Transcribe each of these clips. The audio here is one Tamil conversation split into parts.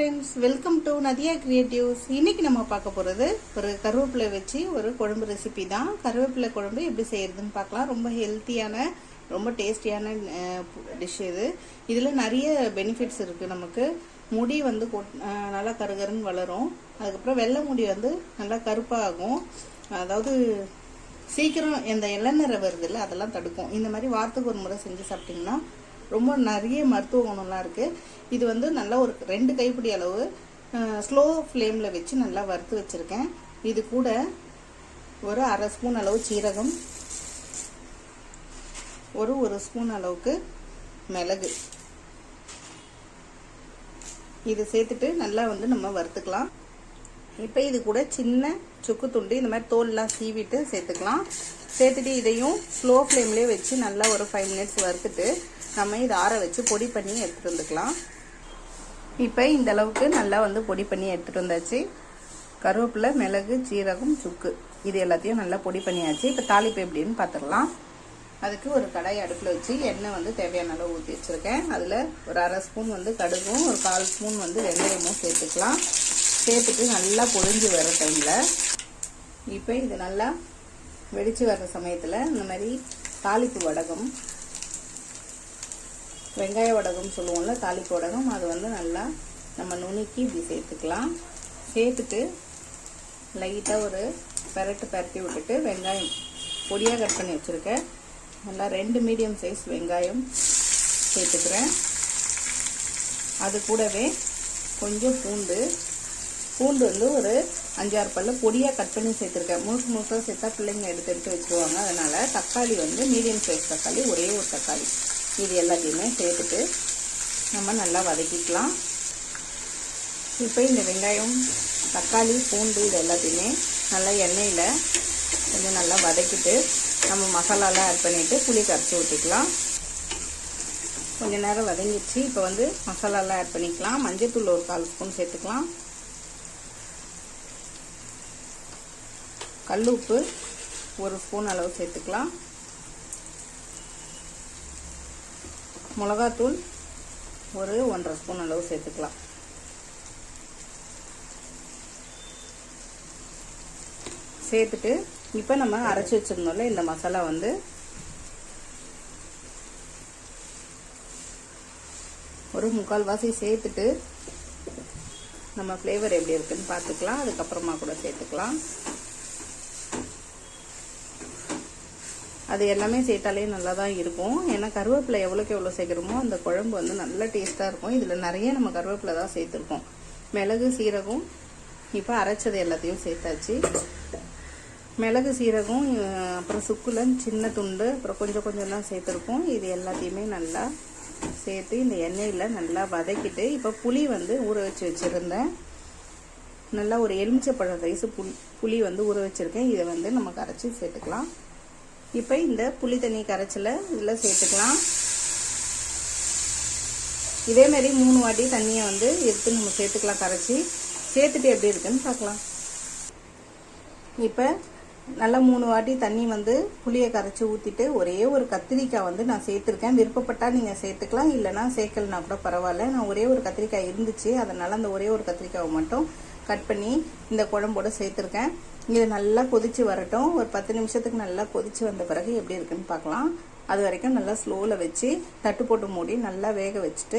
Friends welcome to Nadiya creatives இன்றைக்கி நம்ம பார்க்க போகிறது ஒரு கருவேப்பிலை வச்சு ஒரு குழம்பு ரெசிபி தான். கருவேப்பிலை குழம்பு எப்படி செய்கிறதுன்னு பார்க்கலாம். ரொம்ப ஹெல்த்தியான ரொம்ப டேஸ்டியான டிஷ் இது. இதில் நிறைய பெனிஃபிட்ஸ் இருக்குது நமக்கு. முடி வந்து கொட்- நல்லா கருகருன்னு வளரும். அதுக்கப்புறம் வெள்ளை முடி வந்து நல்லா கருப்பாகும். அதாவது சீக்கிரம் இந்த இளநரை வருது இல்லை அதெல்லாம் தடுக்கும். இந்த மாதிரி வாரத்துக்கு ஒரு முறை செஞ்சு சாப்பிட்டிங்கன்னா ரொம்ப நிறைய மருத்துவ குணம்லாம் இருக்குது இது வந்து நல்லா ஒரு ரெண்டு கைப்பிடி அளவு ஸ்லோ ஃப்ளேமில் வச்சு நல்லா வறுத்து வச்சுருக்கேன். இது கூட ஒரு அரை ஸ்பூன் அளவு சீரகம் ஒரு ஒரு ஸ்பூன் அளவுக்கு மிளகு. இது சேர்த்துட்டு நல்லா வந்து நம்ம வறுத்துக்கலாம். இப்போ இது கூட சின்ன சுக்கு துண்டு இந்த மாதிரி தோல்லாம் சீவிட்டு சேர்த்துக்கலாம். சேர்த்துட்டு இதையும் ஸ்லோ ஃப்ளேம்லேயே வச்சு நல்லா ஒரு ஃபைவ் மினிட்ஸ் வறுத்துட்டு நம்ம இதை ஆற வச்சு பொடி பண்ணி எடுத்துகிட்டு வந்துக்கலாம். இப்போ இந்த அளவுக்கு நல்லா வந்து பொடி பண்ணி எடுத்துகிட்டு வந்தாச்சு. கருவேப்பிலை மிளகு சீரகம் சுக்கு. இது எல்லாத்தையும் நல்லா பொடி பண்ணியாச்சு. இப்போ தாளிப்பு எப்படின்னு பார்த்துடலாம் அதுக்கு ஒரு கடாய் அடுப்பில் வச்சு எண்ணெய் வந்து தேவையான அளவு ஊற்றி வச்சுருக்கேன். அதில் ஒரு அரை ஸ்பூன் வந்து கடுகும் ஒரு கால் ஸ்பூன் வந்து வெங்காயமும் சேர்த்துக்கலாம். சேர்த்துட்டு நல்லா பொழிஞ்சு வர டைமில் இப்போ இது நல்லா வெடித்து வர்ற சமயத்தில் இந்த மாதிரி தாளிப்பு வடகம் வெங்காய வடகம் சொல்லுவோம்ல தாளிப்பு வடகம் அது வந்து நல்லா நம்ம நுணுக்கி இப்படி சேர்த்துக்கலாம். சேர்த்துட்டு லைட்டாக ஒரு பெரட்டு பரட்டி விட்டுட்டு வெங்காயம் பொடியாக கட் பண்ணி வச்சுருக்கேன். நல்லா ரெண்டு மீடியம் சைஸ் வெங்காயம் சேர்த்துக்கிறேன். அது கூடவே கொஞ்சம் பூண்டு. பூண்டு வந்து ஒரு அஞ்சாறு பல்லு பொடியாக கட் பண்ணி சேர்த்துருக்கேன். முழுக்க முழுக்க சேர்த்தா பிள்ளைங்க எடுத்து எடுத்து வச்சுருவாங்க. அதனால் தக்காளி வந்து மீடியம் சைஸ் தக்காளி ஒரே ஒரு தக்காளி. இது எல்லாத்தையுமே சேர்த்துட்டு நம்ம நல்லா வதக்கிக்கலாம். இப்போ இந்த வெங்காயம் தக்காளி பூண்டு இது எல்லாத்தையுமே நல்லா எண்ணெயில் கொஞ்சம் நல்லா வதக்கிட்டு நம்ம மசாலாலாம் ஆட் பண்ணிவிட்டு புளி கரைச்சி ஊற்றிக்கலாம் கொஞ்ச நேரம் வதங்கிடுச்சு. இப்போ வந்து மசாலாலாம் ஆட் பண்ணிக்கலாம். மஞ்சள்தூள் ஒரு கால் ஸ்பூன் சேர்த்துக்கலாம். கல் உப்பு ஒரு ஸ்பூன் அளவு சேர்த்துக்கலாம். மிளகாத்தூள் ஒரு ஒன்றரை ஸ்பூன் அளவு சேர்த்துக்கலாம். சேர்த்துட்டு இப்போ நம்ம அரைச்சி வச்சிருந்தோம்ல இந்த மசாலா வந்து ஒரு முக்கால் வாசி சேர்த்துட்டு நம்ம ஃப்ளேவர் எப்படி இருக்குன்னு பார்த்துக்கலாம். அதுக்கப்புறமா கூட சேர்த்துக்கலாம். அது எல்லாமே சேர்த்தாலே நல்லா தான் இருக்கும். ஏன்னா கருவேப்பிலை எவ்வளோக்கு எவ்வளோ சேர்க்குறோமோ அந்த குழம்பு வந்து நல்ல டேஸ்ட்டாக இருக்கும். இதில் நிறைய நம்ம கருவேப்பிலை தான் சேர்த்துருக்கோம். மிளகு சீரகம் இப்போ அரைச்சது எல்லாத்தையும் சேர்த்தாச்சு. மிளகு சீரகம் அப்புறம் சுக்குலன் சின்ன துண்டு அப்புறம் கொஞ்சம் கொஞ்சம் தான் சேர்த்துருக்கோம். இது எல்லாத்தையுமே நல்லா சேர்த்து இந்த எண்ணெயில் நல்லா வதக்கிட்டு இப்போ புளி வந்து ஊற வச்சு வச்சுருந்தேன். நல்லா ஒரு எலுமிச்சப்பழம் ரைஸு புளி புளி வந்து ஊற வச்சுருக்கேன். இதை வந்து நம்ம கரைச்சி சேர்த்துக்கலாம். இப்போ இந்த புளி தண்ணி கரைச்சலை இதில் சேர்த்துக்கலாம். இதேமாரி மூணு வாட்டி தண்ணியை வந்து எடுத்து நம்ம சேர்த்துக்கலாம் கரைச்சி. சேர்த்துட்டு எப்படி இருக்குன்னு பார்க்கலாம். இப்போ நல்லா மூணு வாட்டி தண்ணி வந்து புளியை கரைச்சி ஊற்றிட்டு ஒரே ஒரு கத்திரிக்காய் வந்து நான் சேர்த்துருக்கேன். விருப்பப்பட்டால் நீங்கள் சேர்த்துக்கலாம். இல்லைனா சேர்க்கலனா கூட பரவாயில்ல. நான் ஒரே ஒரு கத்திரிக்காய் இருந்துச்சு. அதனால் அந்த ஒரே ஒரு கத்திரிக்காயை மட்டும் கட் பண்ணி இந்த குழம்போடு சேர்த்துருக்கேன். இது நல்லா கொதித்து வரட்டும். ஒரு பத்து நிமிஷத்துக்கு நல்லா கொதித்து வந்த பிறகு எப்படி இருக்குன்னு பார்க்கலாம். அது வரைக்கும் நல்லா ஸ்லோவில் வச்சு தட்டு போட்டு மூடி நல்லா வேக வச்சுட்டு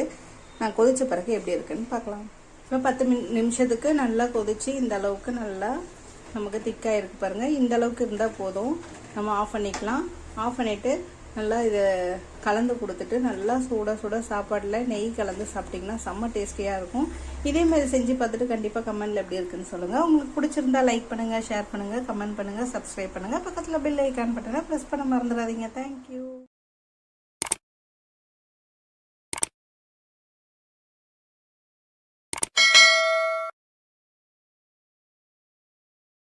நான் கொதித்த பிறகு எப்படி இருக்குன்னு பார்க்கலாம். இப்போ பத்து மி நிமிஷத்துக்கு நல்லா கொதித்து இந்த அளவுக்கு நல்லா நமக்கு திக்காக இருக்கு பாருங்கள் இந்த அளவுக்கு இருந்தால் போதும். நம்ம ஆஃப் பண்ணிக்கலாம். ஆஃப் பண்ணிவிட்டு நல்லா இதை கலந்து கொடுத்துட்டு நல்லா சூட சுட சாப்பாடில் நெய் கலந்து சாப்பிட்டிங்கன்னா செம்ம டேஸ்டியாக இருக்கும். இதே மாதிரி செஞ்சு பார்த்துட்டு கண்டிப்பாக கமெண்டில் எப்படி இருக்குன்னு சொல்லுங்கள் உங்களுக்கு பிடிச்சிருந்தா லைக் பண்ணுங்கள் ஷேர் பண்ணுங்கள் கமெண்ட் பண்ணுங்கள் சப்ஸ்கிரைப் பண்ணுங்கள் பக்கத்தில் பெல் ஐக்கான் பட்டனை ப்ரெஸ் பண்ண மறந்துடாதீங்க. தேங்க்யூ